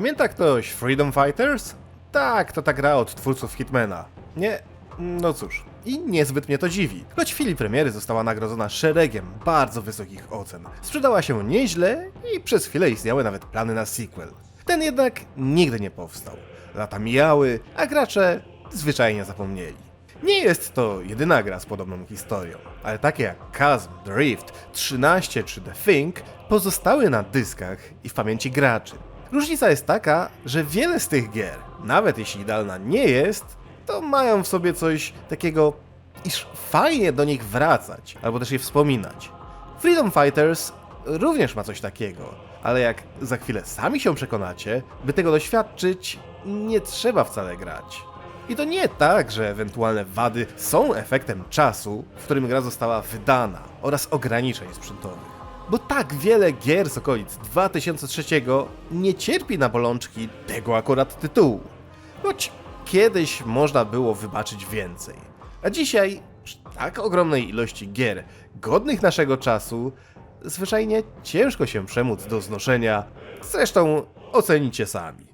Pamięta ktoś Freedom Fighters? Tak, to ta gra od twórców Hitmana. Nie? No cóż. I niezbyt mnie to dziwi, choć w chwili premiery została nagrodzona szeregiem bardzo wysokich ocen. Sprzedała się nieźle i przez chwilę istniały nawet plany na sequel. Ten jednak nigdy nie powstał. Lata mijały, a gracze zwyczajnie zapomnieli. Nie jest to jedyna gra z podobną historią, ale takie jak Chasm, Drift, 13 czy The Thing pozostały na dyskach i w pamięci graczy. Różnica jest taka, że wiele z tych gier, nawet jeśli idealna nie jest, to mają w sobie coś takiego, iż fajnie do nich wracać, albo też je wspominać. Freedom Fighters również ma coś takiego, ale jak za chwilę sami się przekonacie, by tego doświadczyć, nie trzeba wcale grać. I to nie tak, że ewentualne wady są efektem czasu, w którym gra została wydana oraz ograniczeń sprzętowych. Bo tak wiele gier z okolic 2003 nie cierpi na bolączki tego akurat tytułu. Choć kiedyś można było wybaczyć więcej. A dzisiaj, przy tak ogromnej ilości gier godnych naszego czasu, zwyczajnie ciężko się przemóc do znoszenia. Zresztą ocenicie sami.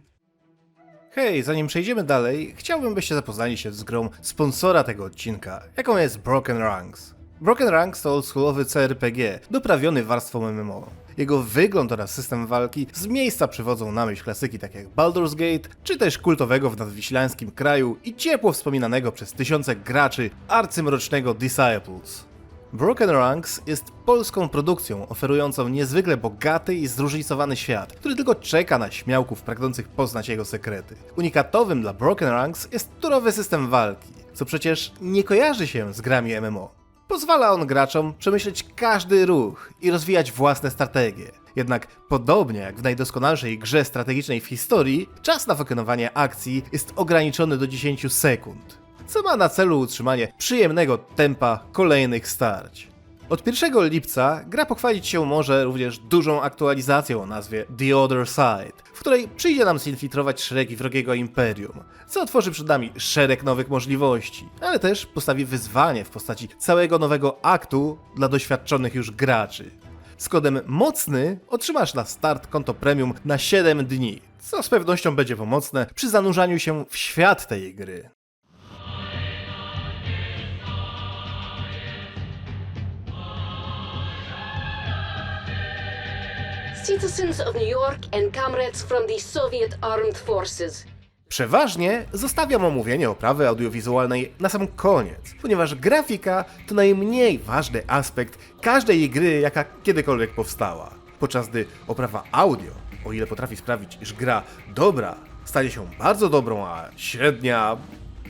Hej, zanim przejdziemy dalej, chciałbym byście zapoznali się z grą sponsora tego odcinka, jaką jest Broken Ranks. Broken Ranks to oldschoolowy CRPG, doprawiony warstwą MMO. Jego wygląd oraz system walki z miejsca przywodzą na myśl klasyki takie jak Baldur's Gate, czy też kultowego w nadwiślańskim kraju i ciepło wspominanego przez tysiące graczy arcymrocznego Disciples. Broken Ranks jest polską produkcją oferującą niezwykle bogaty i zróżnicowany świat, który tylko czeka na śmiałków pragnących poznać jego sekrety. Unikatowym dla Broken Ranks jest turowy system walki, co przecież nie kojarzy się z grami MMO. Pozwala on graczom przemyśleć każdy ruch i rozwijać własne strategie. Jednak podobnie jak w najdoskonalszej grze strategicznej w historii, czas na wykonywanie akcji jest ograniczony do 10 sekund co ma na celu utrzymanie przyjemnego tempa kolejnych starć. Od 1 lipca gra pochwalić się może również dużą aktualizacją o nazwie The Other Side, w której przyjdzie nam zinfiltrować szeregi wrogiego imperium, co otworzy przed nami szereg nowych możliwości, ale też postawi wyzwanie w postaci całego nowego aktu dla doświadczonych już graczy. Z kodem MOCNY otrzymasz na start konto premium na 7 dni, co z pewnością będzie pomocne przy zanurzaniu się w świat tej gry. Citizens of New York and comrades from the Soviet Armed Forces. Przeważnie zostawiam omówienie oprawy audiowizualnej na sam koniec, ponieważ grafika to najmniej ważny aspekt każdej gry, jaka kiedykolwiek powstała. Podczas gdy oprawa audio, o ile potrafi sprawić, iż gra dobra stanie się bardzo dobrą, a średnia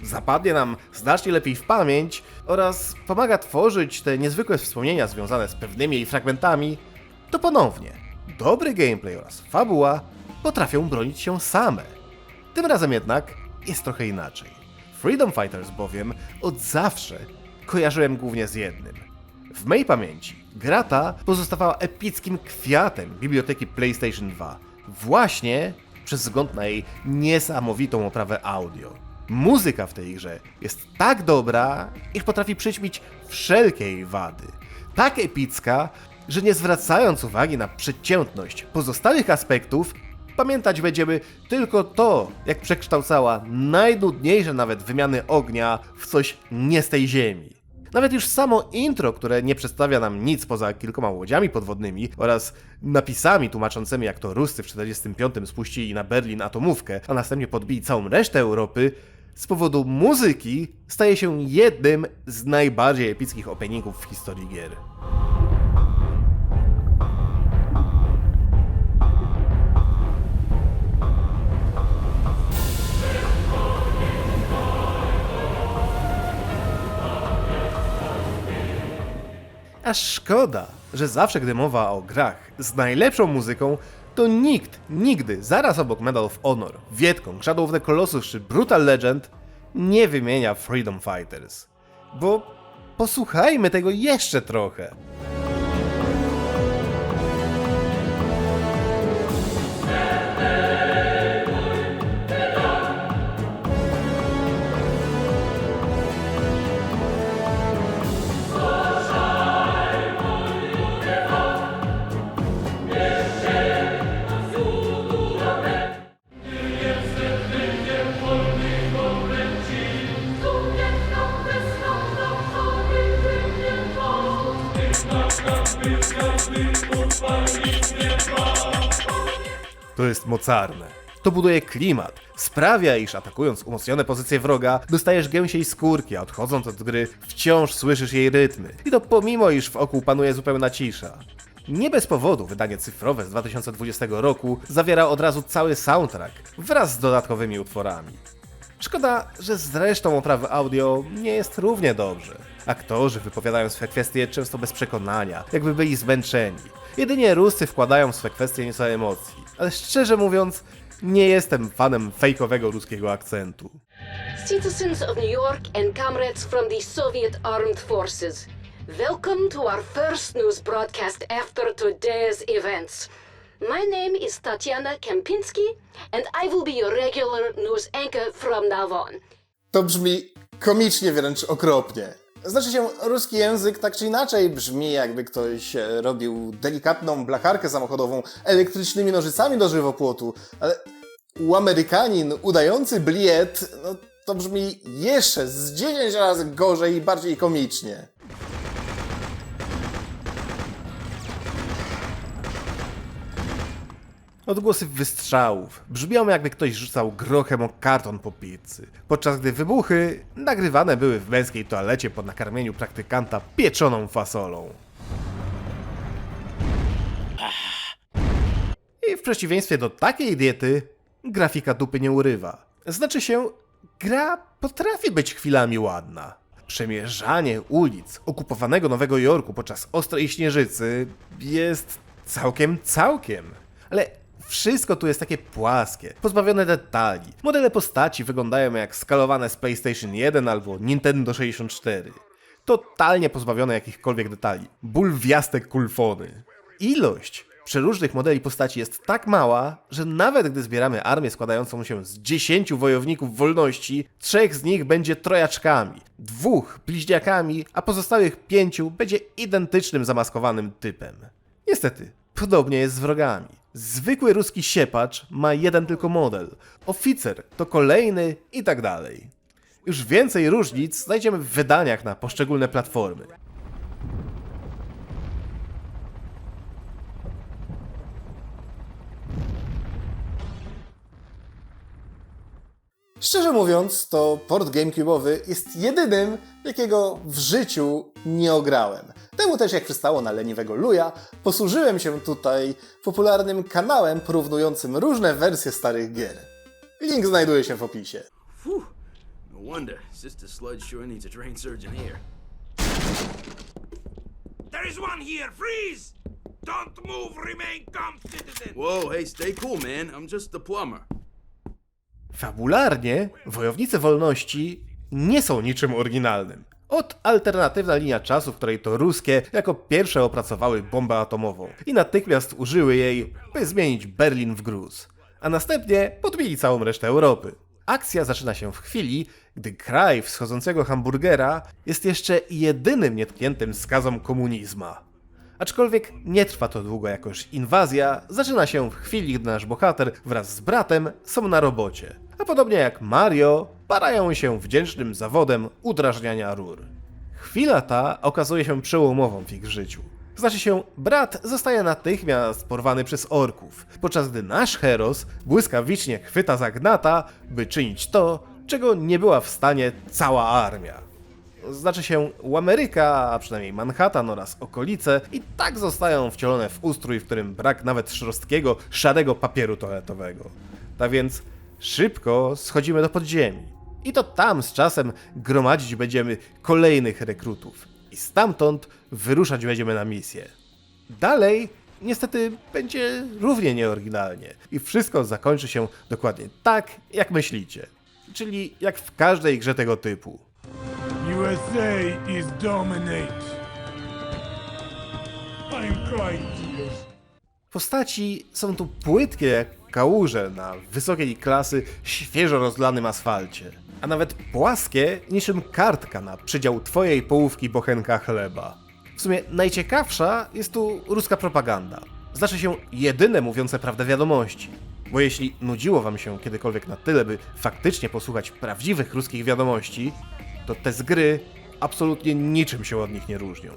zapadnie nam znacznie lepiej w pamięć oraz pomaga tworzyć te niezwykłe wspomnienia związane z pewnymi jej fragmentami, to ponownie dobry gameplay oraz fabuła potrafią bronić się same. Tym razem jednak jest trochę inaczej. Freedom Fighters bowiem od zawsze kojarzyłem głównie z jednym. W mej pamięci gra ta pozostawała epickim kwiatem biblioteki PlayStation 2, właśnie przez wzgląd na jej niesamowitą oprawę audio. Muzyka w tej grze jest tak dobra, iż potrafi przyćmić wszelkie jej wady. Tak epicka, że nie zwracając uwagi na przeciętność pozostałych aspektów, pamiętać będziemy tylko to, jak przekształcała najnudniejsze nawet wymiany ognia w coś nie z tej ziemi. Nawet już samo intro, które nie przedstawia nam nic poza kilkoma łodziami podwodnymi oraz napisami tłumaczącymi, jak to Ruscy w 45 spuścili na Berlin atomówkę, a następnie podbili całą resztę Europy, z powodu muzyki staje się jednym z najbardziej epickich openingów w historii gier. Aż szkoda, że zawsze gdy mowa o grach z najlepszą muzyką, to nikt nigdy zaraz obok Medal of Honor, Vietcong, Shadow of the Colossus czy Brutal Legend nie wymienia Freedom Fighters. Bo posłuchajmy tego jeszcze trochę. To jest mocarne. To buduje klimat, sprawia, iż atakując umocnione pozycje wroga, dostajesz gęsiej skórki, a odchodząc od gry, wciąż słyszysz jej rytmy. I to pomimo, iż wokół panuje zupełna cisza. Nie bez powodu wydanie cyfrowe z 2020 roku zawiera od razu cały soundtrack wraz z dodatkowymi utworami. Szkoda, że z resztą oprawy audio nie jest równie dobrze. Aktorzy wypowiadają swe kwestie często bez przekonania, jakby byli zmęczeni. Jedynie Ruscy wkładają w swe kwestie nieco emocji, ale szczerze mówiąc, nie jestem fanem fejkowego ruskiego akcentu. Citizens of New York and comrades from the Soviet Armed Forces, welcome to our first news broadcast after today's events. My name is Tatiana Kempinski, and I will be your regular news anchor from now on. To brzmi komicznie wręcz okropnie. Znaczy się, ruski język tak czy inaczej brzmi jakby ktoś e, robił delikatną blacharkę samochodową elektrycznymi nożycami do żywopłotu, ale u Amerykanin udający bliet, no to brzmi jeszcze z 10 razy gorzej i bardziej komicznie. Odgłosy wystrzałów brzmią jakby ktoś rzucał grochem o karton po pizzy, podczas gdy wybuchy nagrywane były w męskiej toalecie po nakarmieniu praktykanta pieczoną fasolą. I w przeciwieństwie do takiej diety, grafika dupy nie urywa. Znaczy się, gra potrafi być chwilami ładna. Przemierzanie ulic okupowanego Nowego Jorku podczas ostrej śnieżycy jest całkiem całkiem. Ale wszystko tu jest takie płaskie, pozbawione detali. Modele postaci wyglądają jak skalowane z PlayStation 1 albo Nintendo 64. Totalnie pozbawione jakichkolwiek detali. Bulwiaste kulfony. Ilość przeróżnych modeli postaci jest tak mała, że nawet gdy zbieramy armię składającą się z 10 wojowników wolności, trzech z nich będzie trojaczkami, dwóch bliźniakami, a pozostałych pięciu będzie identycznym zamaskowanym typem. Niestety, podobnie jest z wrogami. Zwykły ruski siepacz ma jeden tylko model, oficer to kolejny i tak dalej. Już więcej różnic znajdziemy w wydaniach na poszczególne platformy. Szczerze mówiąc, to port GameCube'owy jest jedynym, jakiego w życiu nie ograłem. Temu też, jak przystało na leniwego luja, posłużyłem się tutaj popularnym kanałem porównującym różne wersje starych gier. Link znajduje się w opisie. Whew. No wonder. Sister Sludge sure needs a trained surgeon here. There is one here! Freeze! Don't move! Remain calm, citizen! Whoa, hey, stay cool, man. I'm just the plumber. Fabularnie, Wojownicy Wolności nie są niczym oryginalnym. Od alternatywna linia czasu, w której to ruskie jako pierwsze opracowały bombę atomową i natychmiast użyły jej, by zmienić Berlin w gruz, a następnie podbili całą resztę Europy. Akcja zaczyna się w chwili, gdy kraj wschodzącego hamburgera jest jeszcze jedynym nietkniętym skazą komunizma. Aczkolwiek nie trwa to długo, jakoż inwazja zaczyna się w chwili, gdy nasz bohater wraz z bratem są na robocie. A podobnie jak Mario, parają się wdzięcznym zawodem udrażniania rur. Chwila ta okazuje się przełomową w ich życiu. Znaczy się, brat zostaje natychmiast porwany przez orków, podczas gdy nasz Heros błyskawicznie chwyta za gnata, by czynić to, czego nie była w stanie cała armia. Znaczy się, u Ameryka, a przynajmniej Manhattan oraz okolice, i tak zostają wcielone w ustrój, w którym brak nawet szrostkiego, szarego papieru toaletowego. Tak więc szybko schodzimy do podziemi. I to tam z czasem gromadzić będziemy kolejnych rekrutów. I stamtąd wyruszać będziemy na misję. Dalej, niestety, będzie równie nieoryginalnie. I wszystko zakończy się dokładnie tak, jak myślicie. Czyli jak w każdej grze tego typu. USA is dominate. I'm crying tears. Postaci są tu płytkie jak kałuże na wysokiej klasy, świeżo rozlanym asfalcie. A nawet płaskie niczym kartka na przydział twojej połówki bochenka chleba. W sumie najciekawsza jest tu ruska propaganda. Znaczy się jedyne mówiące prawdę wiadomości. Bo jeśli nudziło wam się kiedykolwiek na tyle, by faktycznie posłuchać prawdziwych ruskich wiadomości, to te z gry absolutnie niczym się od nich nie różnią.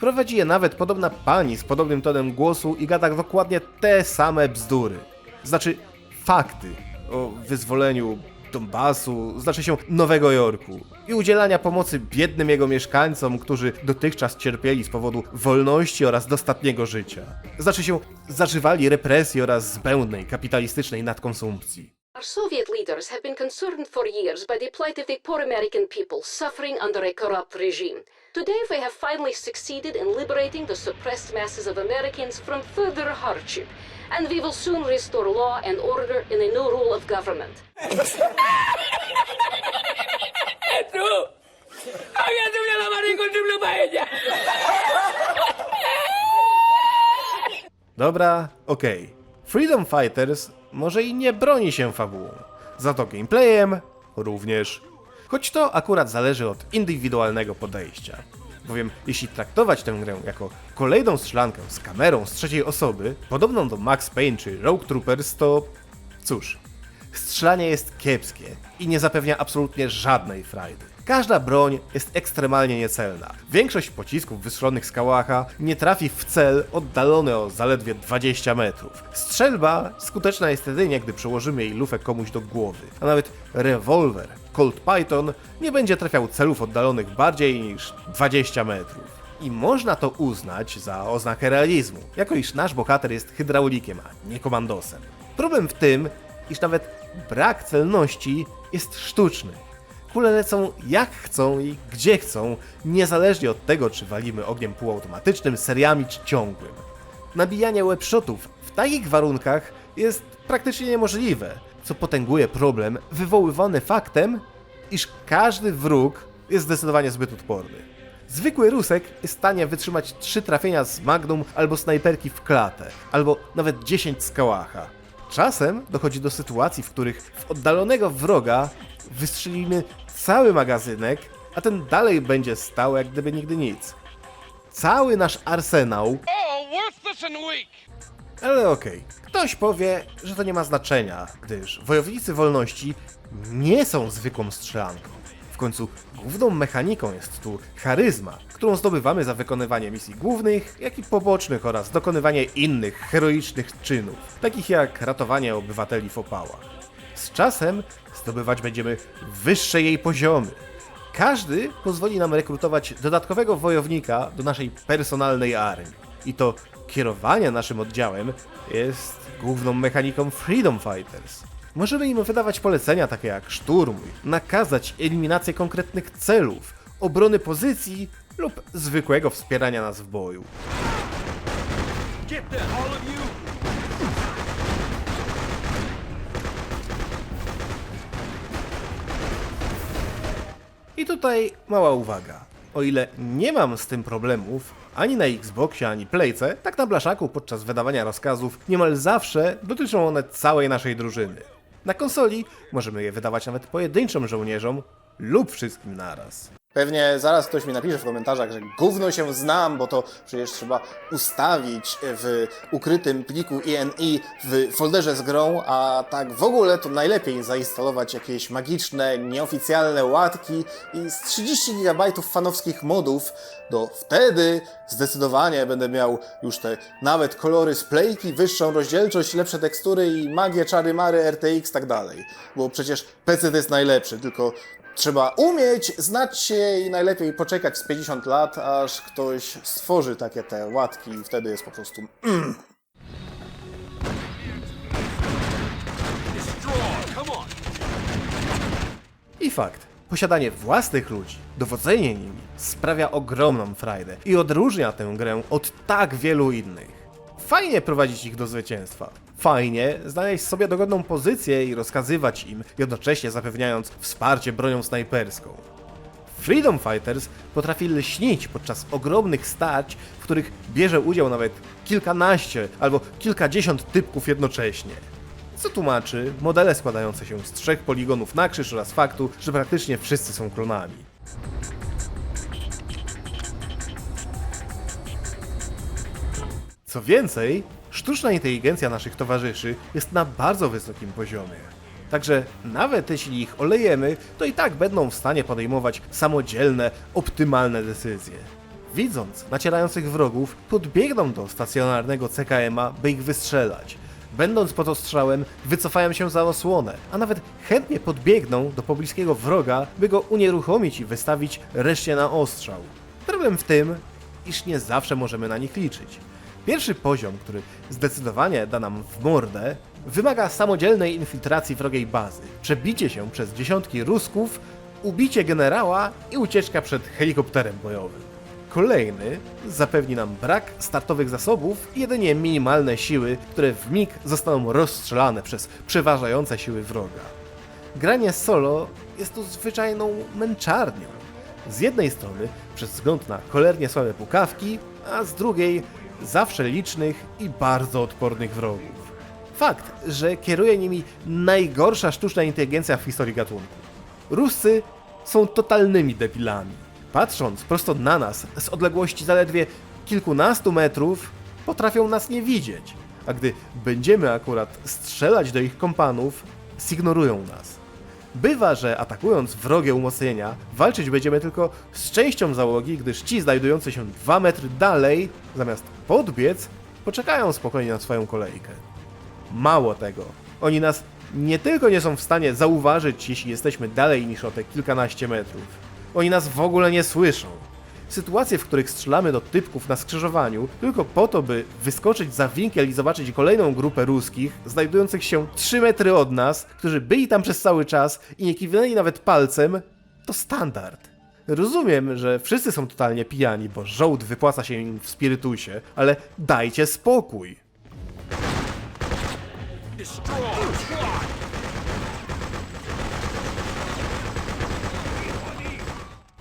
Prowadzi je nawet podobna pani z podobnym tonem głosu i gada dokładnie te same bzdury. Znaczy fakty o wyzwoleniu Donbasu, znaczy się Nowego Jorku i udzielania pomocy biednym jego mieszkańcom, którzy dotychczas cierpieli z powodu wolności oraz dostatniego życia. Znaczy się zażywali represji oraz zbędnej kapitalistycznej nadkonsumpcji. Our Soviet leaders have been concerned for years by the plight of the poor American people suffering under a corrupt regime. Today, we have finally succeeded in liberating the suppressed masses of Americans from further hardship, and we will soon restore law and order in a new rule of government. Dobra, okej. Freedom Fighters może i nie broni się fabułą, za to gameplayem również. Choć to akurat zależy od indywidualnego podejścia. Bowiem jeśli traktować tę grę jako kolejną strzelankę z kamerą z trzeciej osoby, podobną do Max Payne czy Rogue Troopers, to cóż, strzelanie jest kiepskie i nie zapewnia absolutnie żadnej frajdy. Każda broń jest ekstremalnie niecelna. Większość pocisków wystrzelonych z kałacha nie trafi w cel oddalony o zaledwie 20 metrów. Strzelba skuteczna jest jedynie, gdy przełożymy jej lufę komuś do głowy, a nawet rewolwer Colt Python nie będzie trafiał celów oddalonych bardziej niż 20 metrów. I można to uznać za oznakę realizmu, jako iż nasz bohater jest hydraulikiem, a nie komandosem. Problem w tym, iż nawet brak celności jest sztuczny. Kule lecą jak chcą i gdzie chcą, niezależnie od tego, czy walimy ogniem półautomatycznym, seriami czy ciągłym. Nabijanie webshotów w takich warunkach jest praktycznie niemożliwe, co potęguje problem wywoływany faktem, iż każdy wróg jest zdecydowanie zbyt odporny. Zwykły Rusek jest w stanie wytrzymać trzy trafienia z Magnum albo snajperki w klatę, albo nawet 10 z kałacha. Czasem dochodzi do sytuacji, w których w oddalonego wroga wystrzelimy cały magazynek, a ten dalej będzie stał jak gdyby nigdy nic. Cały nasz arsenał ale okej, ktoś powie, że to nie ma znaczenia, gdyż wojownicy wolności nie są zwykłą strzelanką. W końcu główną mechaniką jest tu charyzma, którą zdobywamy za wykonywanie misji głównych, jak i pobocznych oraz dokonywanie innych heroicznych czynów, takich jak ratowanie obywateli w opałach. Z czasem zdobywać będziemy wyższe jej poziomy. Każdy pozwoli nam rekrutować dodatkowego wojownika do naszej personalnej armii. I to kierowanie naszym oddziałem jest główną mechaniką Freedom Fighters. Możemy im wydawać polecenia takie jak szturm, nakazać eliminację konkretnych celów, obrony pozycji lub zwykłego wspierania nas w boju. I tutaj mała uwaga. O ile nie mam z tym problemów, ani na Xboxie, ani Playce, tak na blaszaku podczas wydawania rozkazów niemal zawsze dotyczą one całej naszej drużyny. Na konsoli możemy je wydawać nawet pojedynczym żołnierzom lub wszystkim naraz. Pewnie zaraz ktoś mi napisze w komentarzach, że gówno się znam, bo to przecież trzeba ustawić w ukrytym pliku INI w folderze z grą, a tak w ogóle to najlepiej zainstalować jakieś magiczne, nieoficjalne łatki i z 30 GB fanowskich modów, do wtedy zdecydowanie będę miał już te nawet kolory z playki, wyższą rozdzielczość, lepsze tekstury i magię, czary, mary, RTX, tak dalej. Bo przecież PC to jest najlepszy, tylko Trzeba umieć, znać się i najlepiej poczekać z 50 lat, aż ktoś stworzy takie te łatki i wtedy jest po prostu mm. I fakt, posiadanie własnych ludzi, dowodzenie nimi sprawia ogromną frajdę i odróżnia tę grę od tak wielu innych. Fajnie prowadzić ich do zwycięstwa. Fajnie znaleźć sobie dogodną pozycję i rozkazywać im, jednocześnie zapewniając wsparcie bronią snajperską. Freedom Fighters potrafi lśnić podczas ogromnych starć, w których bierze udział nawet kilkanaście albo kilkadziesiąt typków jednocześnie. Co tłumaczy modele składające się z trzech poligonów na krzyż oraz faktu, że praktycznie wszyscy są klonami. Co więcej, sztuczna inteligencja naszych towarzyszy jest na bardzo wysokim poziomie. Także nawet jeśli ich olejemy, to i tak będą w stanie podejmować samodzielne, optymalne decyzje. Widząc nacierających wrogów, podbiegną do stacjonarnego CKM-a, by ich wystrzelać. będąc pod ostrzałem, wycofają się za osłonę, a nawet chętnie podbiegną do pobliskiego wroga, by go unieruchomić i wystawić reszcie na ostrzał. Problem w tym, iż nie zawsze możemy na nich liczyć. Pierwszy poziom, który zdecydowanie da nam w mordę, wymaga samodzielnej infiltracji wrogiej bazy, przebicie się przez dziesiątki Rusków, ubicie generała i ucieczka przed helikopterem bojowym. Kolejny zapewni nam brak startowych zasobów i jedynie minimalne siły, które w mig zostaną rozstrzelane przez przeważające siły wroga. Granie solo jest tu zwyczajną męczarnią. Z jednej strony przez wzgląd na cholernie słabe pukawki, a z drugiej zawsze licznych i bardzo odpornych wrogów. Fakt, że kieruje nimi najgorsza sztuczna inteligencja w historii gatunku. Ruscy są totalnymi debilami. Patrząc prosto na nas z odległości zaledwie kilkunastu metrów, potrafią nas nie widzieć, a gdy będziemy akurat strzelać do ich kompanów, zignorują nas. Bywa, że atakując wrogie umocnienia, walczyć będziemy tylko z częścią załogi, gdyż ci znajdujący się 2 metry dalej, zamiast podbiec, poczekają spokojnie na swoją kolejkę. Mało tego, oni nas nie tylko nie są w stanie zauważyć, jeśli jesteśmy dalej niż o te kilkanaście metrów, oni nas w ogóle nie słyszą. Sytuacje, w których strzelamy do typków na skrzyżowaniu, tylko po to, by wyskoczyć za winkiel i zobaczyć kolejną grupę ruskich, znajdujących się 3 metry od nas, którzy byli tam przez cały czas i nie kiwnęli nawet palcem, to standard. Rozumiem, że wszyscy są totalnie pijani, bo żołd wypłaca się im w spirytusie, ale dajcie spokój.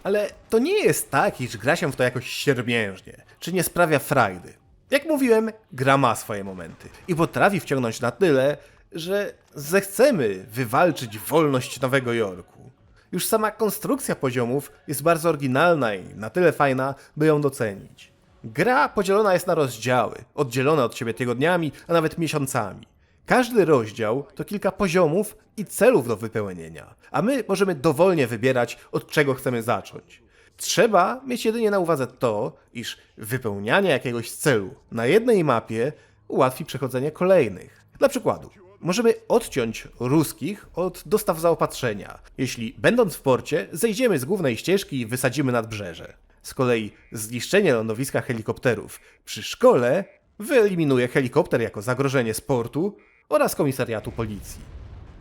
Ale to nie jest tak, iż gra się w to jakoś siermiężnie, czy nie sprawia frajdy. Jak mówiłem, gra ma swoje momenty i potrafi wciągnąć na tyle, że zechcemy wywalczyć wolność Nowego Jorku. Już sama konstrukcja poziomów jest bardzo oryginalna i na tyle fajna, by ją docenić. Gra podzielona jest na rozdziały, oddzielone od siebie tygodniami, a nawet miesiącami. Każdy rozdział to kilka poziomów i celów do wypełnienia, a my możemy dowolnie wybierać, od czego chcemy zacząć. Trzeba mieć jedynie na uwadze to, iż wypełnianie jakiegoś celu na jednej mapie ułatwi przechodzenie kolejnych. Dla przykładu, możemy odciąć ruskich od dostaw zaopatrzenia, jeśli będąc w porcie zejdziemy z głównej ścieżki i wysadzimy nadbrzeże. Z kolei zniszczenie lądowiska helikopterów przy szkole wyeliminuje helikopter jako zagrożenie z portu oraz komisariatu policji.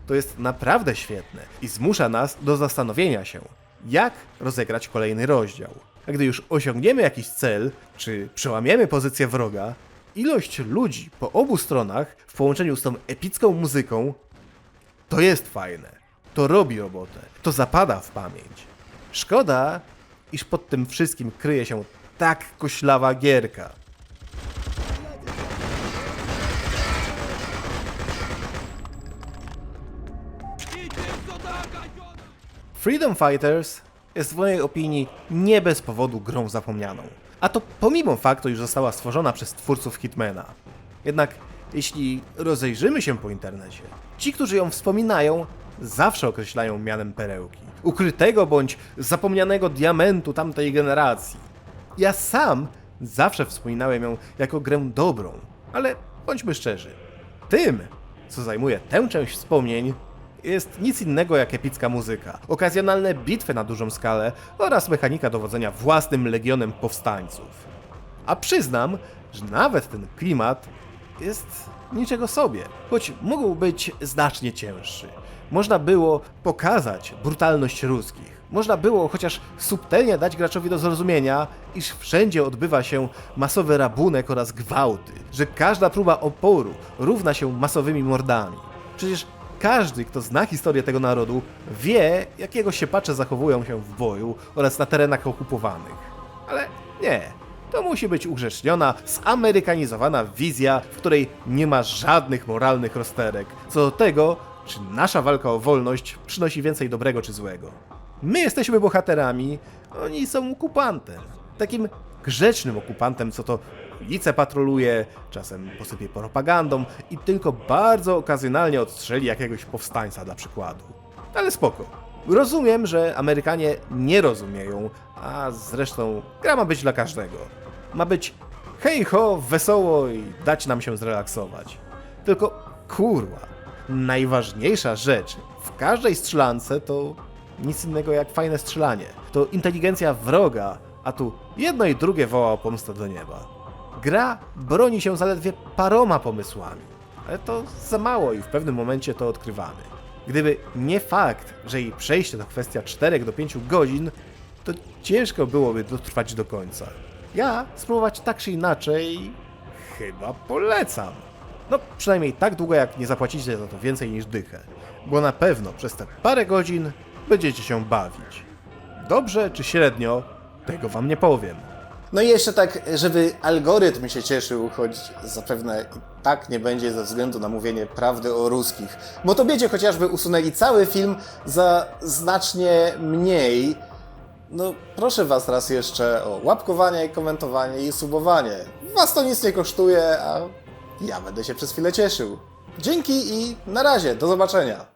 To jest naprawdę świetne i zmusza nas do zastanowienia się, jak rozegrać kolejny rozdział. A gdy już osiągniemy jakiś cel, czy przełamiemy pozycję wroga, ilość ludzi po obu stronach w połączeniu z tą epicką muzyką to jest fajne. To robi robotę. To zapada w pamięć. Szkoda, iż pod tym wszystkim kryje się tak koślawa gierka. Freedom Fighters jest w mojej opinii nie bez powodu grą zapomnianą. A to pomimo faktu, iż została stworzona przez twórców Hitmana. Jednak jeśli rozejrzymy się po internecie, ci, którzy ją wspominają, zawsze określają mianem perełki. Ukrytego bądź zapomnianego diamentu tamtej generacji. Ja sam zawsze wspominałem ją jako grę dobrą, ale bądźmy szczerzy. Tym, co zajmuje tę część wspomnień, jest nic innego jak epicka muzyka, okazjonalne bitwy na dużą skalę oraz mechanika dowodzenia własnym legionem powstańców. A przyznam, że nawet ten klimat jest niczego sobie, choć mógł być znacznie cięższy. Można było pokazać brutalność ruskich. Można było chociaż subtelnie dać graczowi do zrozumienia, iż wszędzie odbywa się masowy rabunek oraz gwałty, że każda próba oporu równa się masowymi mordami. Przecież każdy, kto zna historię tego narodu, wie, jakiego siepacze zachowują się w boju oraz na terenach okupowanych. Ale nie, to musi być ugrzeczniona, zamerykanizowana wizja, w której nie ma żadnych moralnych rozterek. Co do tego, czy nasza walka o wolność przynosi więcej dobrego czy złego. My jesteśmy bohaterami, oni są okupantem. Takim grzecznym okupantem, co to ulice patroluje, czasem posypie propagandą i tylko bardzo okazjonalnie odstrzeli jakiegoś powstańca dla przykładu. Ale spoko. Rozumiem, że Amerykanie nie rozumieją, a zresztą gra ma być dla każdego. Ma być hej ho, wesoło i dać nam się zrelaksować. Tylko Kurwa. Najważniejsza rzecz w każdej strzelance to nic innego jak fajne strzelanie. To inteligencja wroga, a tu jedno i drugie woła o pomstę do nieba. Gra broni się zaledwie paroma pomysłami, ale to za mało i w pewnym momencie to odkrywamy. Gdyby nie fakt, że jej przejście to kwestia 4 do 5 godzin, to ciężko byłoby dotrwać do końca. Ja spróbować tak czy inaczej chyba polecam. No przynajmniej tak długo jak nie zapłacicie za to więcej niż dychę, bo na pewno przez te parę godzin będziecie się bawić. Dobrze czy średnio, tego wam nie powiem. No i jeszcze tak, żeby algorytm się cieszył, choć zapewne i tak nie będzie ze względu na mówienie prawdy o ruskich. Bo to wiecie, chociażby usunęli cały film za znacznie mniej. No proszę was raz jeszcze o łapkowanie, komentowanie i subowanie. Was to nic nie kosztuje, a ja będę się przez chwilę cieszył. Dzięki i na razie, do zobaczenia.